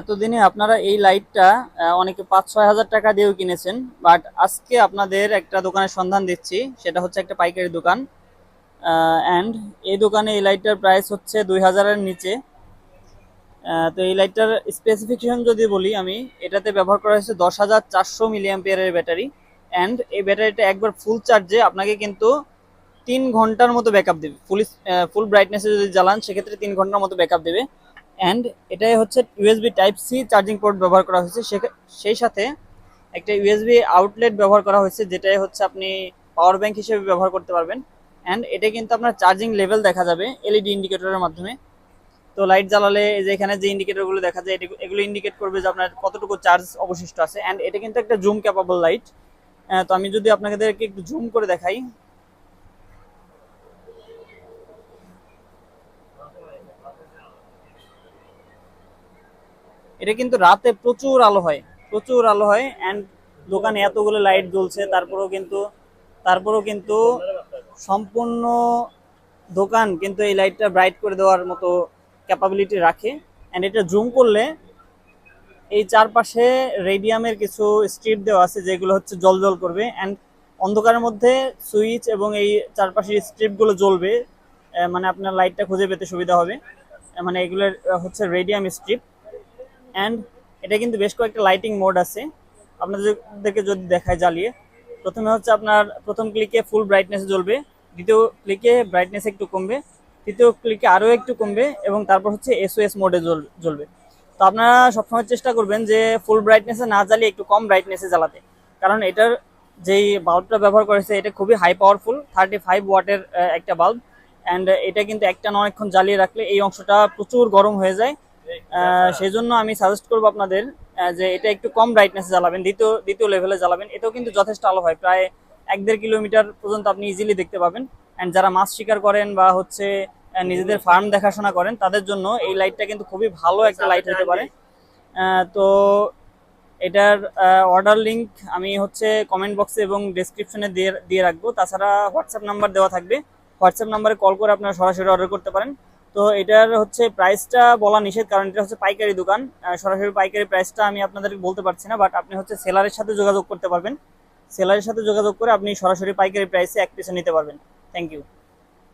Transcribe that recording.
এতদিনে আপনারা এই লাইটটা অনেকে পাঁচ ছয় হাজার টাকা দিয়েও কিনেছেন, বাট আজকে আপনাদের একটা দোকানের সন্ধান দিচ্ছি, সেটা হচ্ছে একটা পাইকারি দোকান। অ্যান্ড এই দোকানে এই লাইটটার প্রাইস হচ্ছে দুই হাজারের নিচে। তো এই লাইটটার স্পেসিফিকেশন যদি বলি আমি, এটাতে ব্যবহার করা হয়েছে দশ হাজার চারশো মিলিয়াম্পিয়ারের ব্যাটারি অ্যান্ড এই ব্যাটারিটা একবার ফুল চার্জে আপনাকে কিন্তু তিন ঘণ্টার মতো ব্যাকআপ দেবে। ফুল ফুল ব্রাইটনেসে যদি জ্বালান, সেক্ষেত্রে তিন ঘণ্টার মতো ব্যাকআপ দেবে। অ্যান্ড এটাই হচ্ছে USB type C charging port ব্যবহার করা হয়েছে। সেই সাথে একটা ইউএসবি আউটলেট ব্যবহার করা হয়েছে, যেটাই হচ্ছে আপনি পাওয়ার ব্যাংক হিসেবে ব্যবহার করতে পারবেন। অ্যান্ড এটা কিন্তু আপনার চার্জিং লেভেল দেখা যাবে এলইডি ইন্ডিকেটরের মাধ্যমে। তো লাইট জ্বালালে যে এখানে যে ইন্ডিকেটরগুলো দেখা যায় এগুলো ইন্ডিকেট করবে যে আপনার কতটুকু চার্জ অবশিষ্ট আছে। অ্যান্ড এটা কিন্তু একটা জুম ক্যাপাবল লাইট তো আমি যদি আপনাদেরকে একটু জুম করে দেখাই। এটা কিন্তু রাতে প্রচুর আলো হয়, প্রচুর আলো হয় অ্যান্ড দোকানে এতগুলো লাইট জ্বলছে, তারপরেও কিন্তু তারপরেও কিন্তু সম্পূর্ণ দোকান কিন্তু এই লাইটটা ব্রাইট করে দেওয়ার মতো ক্যাপাবিলিটি রাখে অ্যান্ড এটা জুম করলে এই চারপাশে রেডিয়ামের কিছু স্ট্রিপ দেওয়া আছে যেগুলো হচ্ছে জল জল করবে অ্যান্ড অন্ধকারের মধ্যে সুইচ এবং এই চারপাশের স্ট্রিপগুলো জ্বলবে মানে আপনার লাইটটা খুঁজে পেতে সুবিধা হবে মানে এগুলোর হচ্ছে রেডিয়াম স্ট্রিপ অ্যান্ড এটা কিন্তু বেশ কয়েকটা লাইটিং মোড আছে। আপনাদেরকে যদি দেখায় জ্বালিয়ে। প্রথমে হচ্ছে আপনার প্রথম ক্লিকে ফুল ব্রাইটনেস জ্বলবে। দ্বিতীয় ক্লিকে ব্রাইটনেস একটু কমবে। তৃতীয় ক্লিকে আরও একটু কমবে এবং তারপর হচ্ছে এসওএস মোডে জ্বলবে। তো আপনারা সবসময় চেষ্টা করবেন যে ফুল ব্রাইটনেসে না জ্বালিয়ে একটু কম ব্রাইটনেসে জ্বালাতে। কারণ এটার যেই বাল্বটা ব্যবহার করেছে, এটা খুবই হাই পাওয়ারফুল থার্টি ফাইভ ওয়াটের একটা বাল্ব অ্যান্ড এটা কিন্তু একটা অনেকক্ষণ জ্বালিয়ে রাখলে এই অংশটা প্রচুর গরম হয়ে যায়। সেই জন্য আমি সাজেস্ট করব আপনাদের যে এটা একটু কম ব্রাইটনেসে জ্বালাবেন, দ্বিতীয় দ্বিতীয় লেভেলে জ্বালাবেন। এটাও কিন্তু যথেষ্ট আলো হয়, প্রায় এক দেড় কিলোমিটার পর্যন্ত আপনি ইজিলি দেখতে পাবেন। অ্যান্ড যারা মাছ শিকার করেন বা হচ্ছে নিজেদের ফার্ম দেখাশোনা করেন, তাদের জন্য এই লাইটটা কিন্তু খুবই ভালো একটা লাইট হতে পারে। তো এটার অর্ডার লিঙ্ক আমি হচ্ছে কমেন্ট বক্সে এবং ডেসক্রিপশনে দিয়ে দিয়ে রাখব। তাছাড়া হোয়াটসঅ্যাপ নাম্বার দেওয়া থাকবে। হোয়াটসঅ্যাপ নাম্বারে কল করে আপনারা সরাসরি অর্ডার করতে পারেন। তো এটার হচ্ছে প্রাইসটা বলা নিষেধ, কারণ এটা হচ্ছে পাইকারি দোকান। সরাসরি পাইকারি প্রাইসটা আমি আপনাদেরকে বলতে পারছি না বাট আপনি হচ্ছে সেলারের সাথে যোগাযোগ করতে পারবেন। সেলারের সাথে যোগাযোগ করে আপনি সরাসরি পাইকারি প্রাইসে এক পিসে নিতে পারবেন। Thank you